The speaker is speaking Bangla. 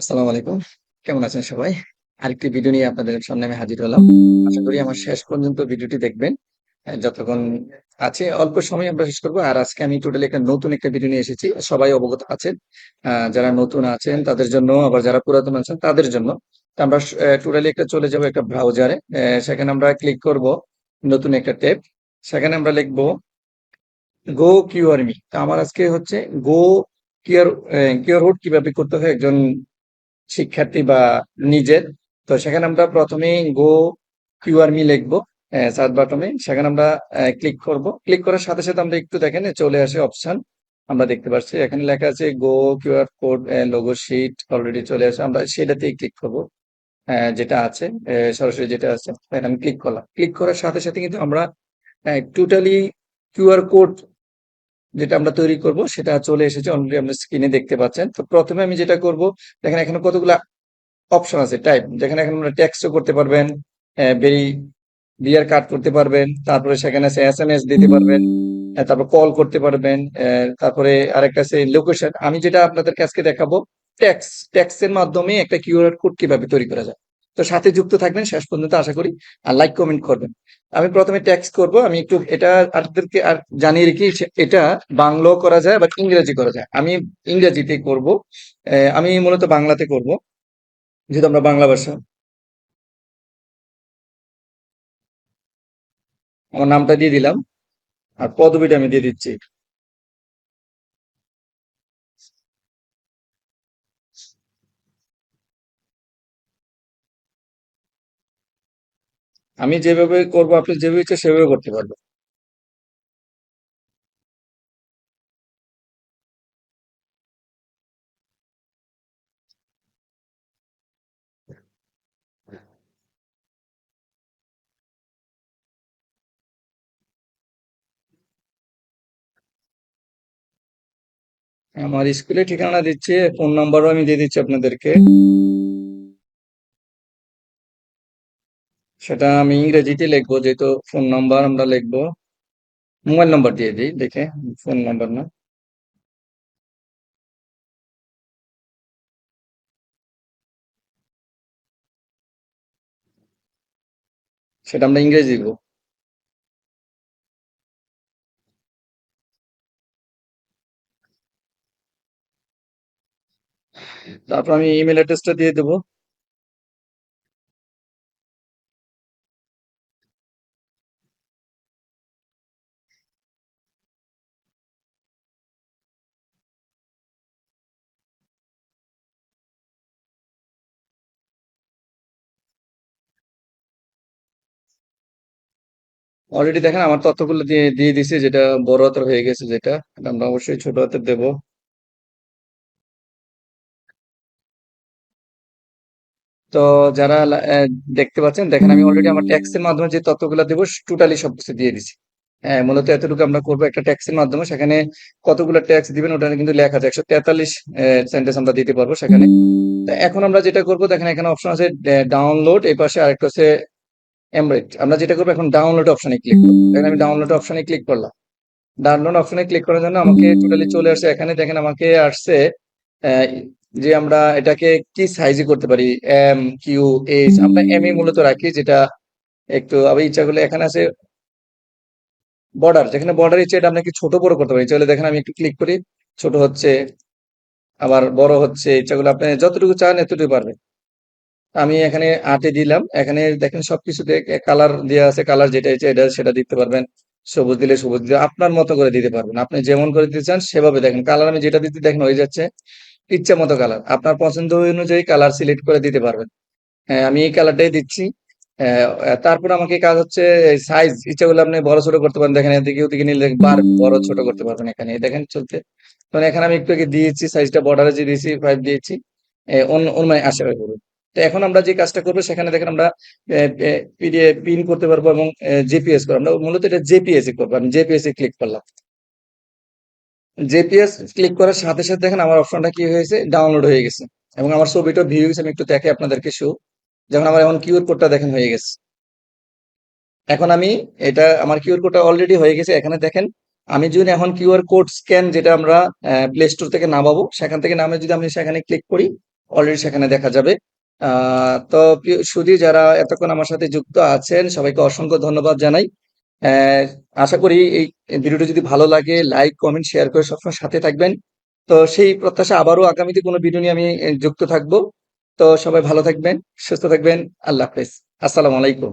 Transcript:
আসসালামু আলাইকুম। কেমন আছেন সবাই? আরেকটি ভিডিও নিয়ে আপনাদের সামনে আমি হাজির হলাম। আশা করি আমার শেষ পর্যন্ত ভিডিওটি দেখবেন। যতক্ষণ আছে, অল্প সময় আমরা শেষ করব। আর আজকে আমি টোটালি একটা নতুন একটা ভিডিও নিয়ে এসেছি। সবাই অবগত আছেন। যারা নতুন আছেন, তাদের জন্য, আবার যারা পুরাতন আছেন, তাদের জন্য। আমরা টোটালি একটা চলে যাব একটা ব্রাউজারে সেখানে আমরা ক্লিক করব নতুন একটা ট্যাব। সেখানে আমরা লিখব গো কিউআর মি তো আমার আজকে হচ্ছে গো কিউআর কিউআর কোড কীভাবে করতে হয়? একজন শিক্ষার্থী বা নিজের। তো সেখানে আমরা প্রথমে গো কিউআর মি লিখব সার্চ বাটনে সেখানে আমরা ক্লিক করব। ক্লিক করার সাথে সাথে আমরা একটু দেখেন, চলে আসে অপশন আমরা দেখতে পাচ্ছি এখানে লেখা আছে go QR code logo sheet already চলে আসে। আমরা সেটাতেই ক্লিক করব যেটা আছে সরাসরি যেটা আছে। আমি ক্লিক করলাম। ক্লিক করার সাথে সাথে কিন্তু আমরা টোটালি কিউআর কোড যেটা আমরা তৈরি করব, সেটা চলে এসেছে অলরেডি আমরা স্ক্রিনে দেখতে পাচ্ছেন। তো প্রথমে আমি যেটা করব, দেখেন এখানে কতগুলো অপশন আছে টাইপ যেখানে এখন আমরা টেক্সটও করতে পারবেন বেরি বিয়ার কাট করতে পারবেন, তারপরে সেখানে এস এম এস দিতে পারবেন তারপর কল করতে পারবেন তারপরে আরেকটা আছে লোকেশন আমি যেটা আপনাদেরকে আজকে দেখাবো ট্যাক্স ট্যাক্সের মাধ্যমে একটা কিউআর কোড কীভাবে তৈরি করা যায়। তো সাথে যুক্ত থাকবেন শেষ পর্যন্ত আশা করি, আর লাইক কমেন্ট করবেন। আমি প্রথমে ট্যাক্স করব, আমি একটু এটা আপনাদেরকে আর জানিয়ে রেখি এটা বাংলাও করা যায় বা ইংরেজি করা যায়। আমি ইংরেজিতে করব। আমি মূলত বাংলাতে করব, যেহেতু আমরা বাংলা ভাষা। আমার নামটা দিয়ে দিলাম, আর পদবিটা আমি দিয়ে দিচ্ছি। আমি যেভাবে করব, আপনি যেভাবে ইচ্ছে সেভাবে করতে পারবেন। আমার স্কুলে ঠিকানা দিচ্ছি, ফোন নাম্বারও আমি দিয়ে দিচ্ছি আপনাদেরকে। সেটা আমি ইংরেজিতে লিখব, যেহেতু ফোন নাম্বার আমরা লিখব। মোবাইল নাম্বার দিয়ে দিই, দেখে ফোন নাম্বার না। সেটা আমরা ইংরেজি দিব তারপর আমি ইমেল অ্যাড্রেসটা দিয়ে দেবো। অলরেডি দেখেন, আমার তথ্যগুলো দিয়ে দিয়ে দিছি, যেটা বড় হাতের হয়ে গেছে যেটা আমরা অবশ্যই ছোট হাতের দেবো। তো যারা দেখতে পাচ্ছেন, দেখেন, আমি অলরেডি আমার ট্যাক্সের মাধ্যমে যে তথ্যগুলো দেবো টোটালি সবকিছু দিয়ে দিছি। হ্যাঁ মূলত এতটুকু আমরা করব একটা ট্যাক্সের মাধ্যমে, সেখানে কতগুলো ট্যাক্স দিবেন, ওটা কিন্তু লেখা আছে, একশো তেতাল্লিশ সেন্টেন্স আমরা দিতে পারব সেখানে। এখন আমরা যেটা করব, দেখেন, এখানে অপশন আছে ডাউনলোড এই পাশে আরেকটা আছে এমব্রেড আমরা যেটা করব এখন ডাউনলোড অপশনে ক্লিক করব। দেখেন আমি ডাউনলোড অপশনে ক্লিক করলাম। ডাউনলোড অপশনে ক্লিক করার জন্য আমাকে টোটালি চলে আসছে এখানে দেখেন আমাকে আসছে যে আমরা এটাকে কি সাইজে করতে পারি? এম কিউ এইচ আমরা এম এ মূলত রাখি, যেটা একটু আবার ইচ্ছা করলে এখানে আছে বর্ডার যেখানে বর্ডার ইচ্ছে এটা আমরা কি ছোট বড় করতে পারি? চলে দেখেন আমি একটু ক্লিক করি। ছোট হচ্ছে, আবার বড় হচ্ছে, ইচ্ছা করলে আপনি যতটুকু চান এতটুকু পারবেন আমি এখানে আটে দিলাম। এখানে দেখেন সবকিছুতে কালার দেওয়া আছে কালার যেটা এটা, সেটা দিতে পারবেন। সবুজ দিলে সবুজ দিলে আপনার মতো করে দিতে পারবেন। আপনি যেমন করে দিতে চান, সেভাবে দেখেন। কালার আমি যেটা দিতে, দেখেন হয়ে যাচ্ছে ইচ্ছা মতো কালার আপনার পছন্দ অনুযায়ী কালার সিলেক্ট করে দিতে পারবেন। হ্যাঁ আমি এই কালারটাই দিচ্ছি। তারপর আমাকে কাজ হচ্ছে সাইজ ইচ্ছা করলে আপনি বড়, ছোট করতে পারেন। দেখেন এদিকে ওদিকে নিলে বার, বড়, ছোট করতে পারবেন এখানে। দেখেন চলতে মানে এখানে আমি একটু আগে দিয়েছি সাইজটা বর্ডারে যে দিয়েছি ফাইভ দিয়েছি। অন্য মানে আশা করব তো এখন আমরা যে কাজটা করব, সেখানে দেখেন আমরা পিন করতে পারব এবং জেপিএস করব। আমরা মূলত এটা জেপিএস এ করব। আমি জেপিএস এ ক্লিক করলাম। জেপিএস ক্লিক করার সাথে সাথে দেখেন আমার অপশনটা কি হয়েছে? ডাউনলোড হয়ে গেছে। এবং আমার ছবিটা ভিউ গেছে আমি একটু দেখে আপনাদেরকে শো যখন আমার এখন কিউআর কোডটা দেখেন হয়ে গেছে। এখন আমি এটা, আমার কিউআর কোডটা অলরেডি হয়ে গেছে। এখানে দেখেন, আমি যদি এখন কিউআর কোড স্ক্যান যেটা আমরা প্লে স্টোর থেকে নামাবো, সেখান থেকে নামে যদি আমি সেখানে ক্লিক করি অলরেডি সেখানে দেখা যাবে। তো সুধী, যারা এতক্ষণ আমার সাথে যুক্ত আছেন, সবাইকে অসংখ্য ধন্যবাদ জানাই। আশা করি এই ভিডিওটি যদি ভালো লাগে, লাইক, কমেন্ট, শেয়ার করে সবসময় সাথে থাকবেন। তো সেই প্রত্যাশা আবারও আগামীতে কোনো ভিডিও নিয়ে আমি যুক্ত থাকব। তো সবাই ভালো থাকবেন, সুস্থ থাকবেন। আল্লাহ হাফেজ। আসসালামু আলাইকুম।